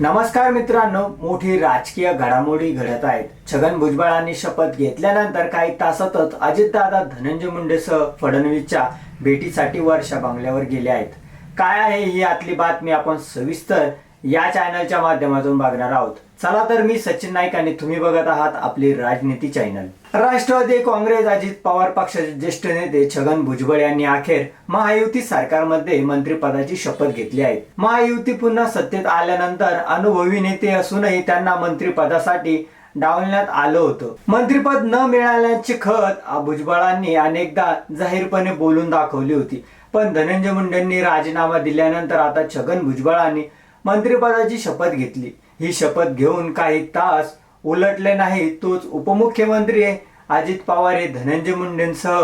नमस्कार मित्रांनो मोठी राजकीय घडामोडी घडत आहेत. छगन भुजबळांनी शपथ घेतल्यानंतर काही तासातच अजितदादा धनंजय मुंडेसह फडणवीसच्या भेटीसाठी वर्षा बंगल्यावर गेले आहेत. काय आहे ही आतली बातमी आपण सविस्तर या चॅनलच्या माध्यमातून बघणार आहोत. चला तर मी सचिन नाईक आणि तुम्ही बघत आहात आपली राजनीती चॅनल राष्ट्रवादी काँग्रेस अजित पवार पक्षाचे ज्येष्ठ नेते छगन भुजबळ यांनी अखेर महायुती सरकारमध्ये मंत्रिपदाची शपथ घेतली आहे. महायुती पुन्हा सत्तेत आल्यानंतर अनुभवी नेते असूनही त्यांना मंत्रिपदासाठी डावलण्यात आलं होतं. मंत्रिपद न मिळाल्याची खत भुजबळांनी अनेकदा जाहीरपणे बोलून दाखवली होती. पण धनंजय मुंडेंनी राजीनामा दिल्यानंतर आता छगन भुजबळांनी मंत्रिपदाची शपथ घेतली. ही शपथ घेऊन काही तास उलटले नाही तोच उपमुख्यमंत्री अजित पवार हे धनंजय मुंडेंसह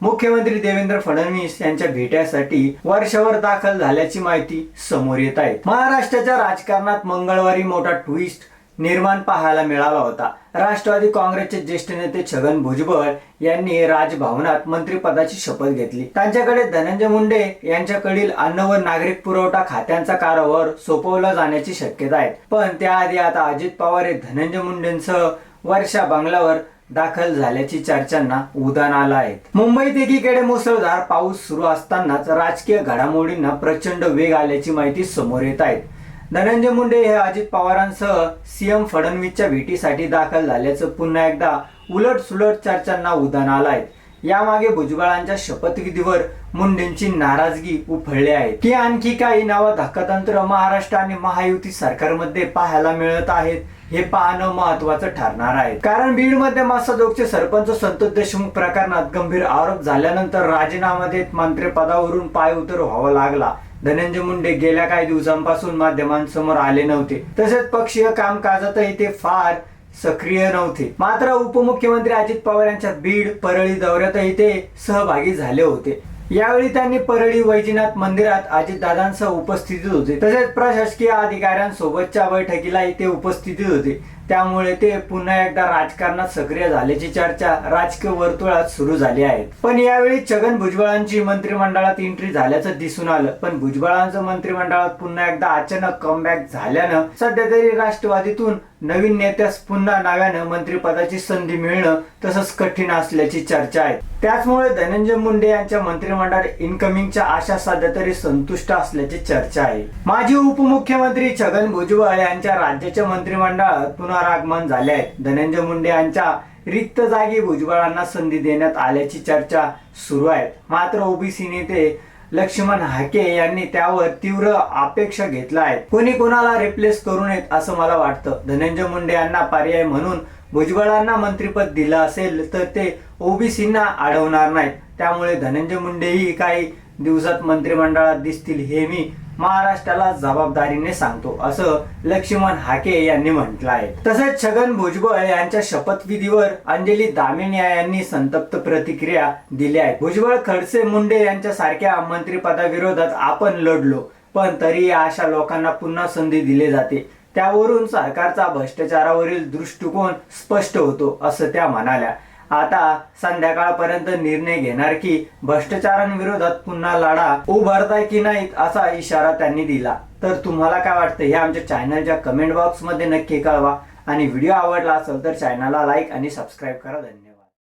मुख्यमंत्री देवेंद्र फडणवीस यांच्या भेट्यासाठी वर्षावर दाखल झाल्याची माहिती समोर येत आहे. महाराष्ट्राच्या राजकारणात मंगळवारी मोठा ट्विस्ट निर्माण पाहायला मिळाला होता. राष्ट्रवादी काँग्रेसचे ज्येष्ठ नेते छगन भुजबळ यांनी राजभवनात मंत्रिपदाची शपथ घेतली. त्यांच्याकडे धनंजय मुंडे यांच्याकडील अन्न व नागरिक पुरवठा खात्यांचा कारभार सोपवला जाण्याची शक्यता आहे. पण त्याआधी आता अजित पवार हे धनंजय मुंडेंसह वर्षा बंगलावर दाखल झाल्याची चर्चांना उदान आलं आहे. मुंबईत एकीकडे मुसळधार पाऊस सुरू असतानाच राजकीय घडामोडींना प्रचंड वेग आल्याची माहिती समोर येत आहे. धनंजय मुंडे हे अजित पवारांसह सीएम फडणवीसच्या भेटीसाठी दाखल झाल्याचं पुन्हा एकदा उलट सुलट चर्चांना उदान आलं आहे यामागे भुजबळांच्या शपथविधीवर मुंडेंची नाराजगी उफळली आहे. की आणखी काही नवा धक्कातंत्र महाराष्ट्र आणि महायुती सरकारमध्ये पाहायला मिळत आहेत हे पाहणं महत्वाचं ठरणार आहे. कारण बीडमध्ये मासाजोगचे सरपंच संतोष देशमुख प्रकरणात गंभीर आरोप झाल्यानंतर राजीनामा देत मंत्रिपदावरून पाय उतर व्हावा लागला. धनंजय मुंडे गेल्या काही दिवसांपासून माध्यमांसमोर आले नव्हते. तसेच पक्षीय कामकाजातही ते फार सक्रिय नव्हते. मात्र उपमुख्यमंत्री अजित पवार यांच्या बीड परळी दौऱ्यातही ते सहभागी झाले होते. यावेळी त्यांनी परळी वैजनाथ मंदिरात अजितदादांसह उपस्थितीत होते. तसेच प्रशासकीय अधिकाऱ्यांसोबतच्या बैठकीलाही ते उपस्थितीत होते. त्यामुळे ते पुन्हा एकदा राजकारणात सक्रिय झाल्याची चर्चा राजकीय वर्तुळात सुरू झाली आहे. पण यावेळी छगन भुजबळांची मंत्रिमंडळात एंट्री झाल्याचं दिसून आलं. पण भुजबळांचं मंत्रिमंडळात पुन्हा एकदा अचानक कमबॅक झाल्यानं सध्या तरी राष्ट्रवादीतून नवीन नेत्यास पुन्हा नव्यानं मंत्रिपदाची संधी मिळणं तसंच कठीण असल्याची चर्चा आहे. त्याचमुळे धनंजय मुंडे यांच्या मंत्रिमंडळात इनकमिंगच्या आशा सध्या तरी संतुष्ट असल्याची चर्चा आहे. माजी उपमुख्यमंत्री छगन भुजबळ यांच्या राज्याच्या मंत्रिमंडळात पुनरागमन झाले आहे. धनंजय मुंडे यांच्या रिक्त जागी भुजबळांना संधी देण्यात आल्याची चर्चा सुरू आहे. मात्र ओबीसी नेते लक्ष्मण हाके यांनी त्यावर तीव्र अपेक्षा घेतला आहे. कोणी कोणाला रिप्लेस करू नयेत असं मला वाटतं. धनंजय मुंडे यांना पर्याय म्हणून भुजबळांना मंत्रिपद दिलं असेल तर ते ओबीसींना अडवणार नाहीत. त्यामुळे धनंजय मुंडेही काही दिवसात मंत्रिमंडळात दिसतील हे मी महाराष्ट्राला जबाबदारीने सांगतो असं लक्ष्मण हाके यांनी म्हटलं आहे तसेच छगन भुजबळ यांच्या शपथविधीवर अंजली दामिनिया यांनी संतप्त प्रतिक्रिया दिल्या आहे. भुजबळ खडसे मुंडे यांच्या सारख्या मंत्रिपदाविरोधात आपण लढलो पण तरी अशा लोकांना पुन्हा संधी दिली जाते. त्यावरून सरकारचा भ्रष्टाचारावरील दृष्टिकोन स्पष्ट होतो असं त्या म्हणाल्या. आता संध्याकाळपर्यंत निर्णय घेणार की भ्रष्टाचारांविरोधात पुन्हा लढा उभारताय की नाहीत असा इशारा त्यांनी दिला. तर तुम्हाला काय वाटतं? हे आमच्या चॅनलच्या कमेंट बॉक्समध्ये नक्की कळवा. आणि व्हिडिओ आवडला असेल तर चॅनलला लाईक आणि सबस्क्राईब करा. धन्यवाद.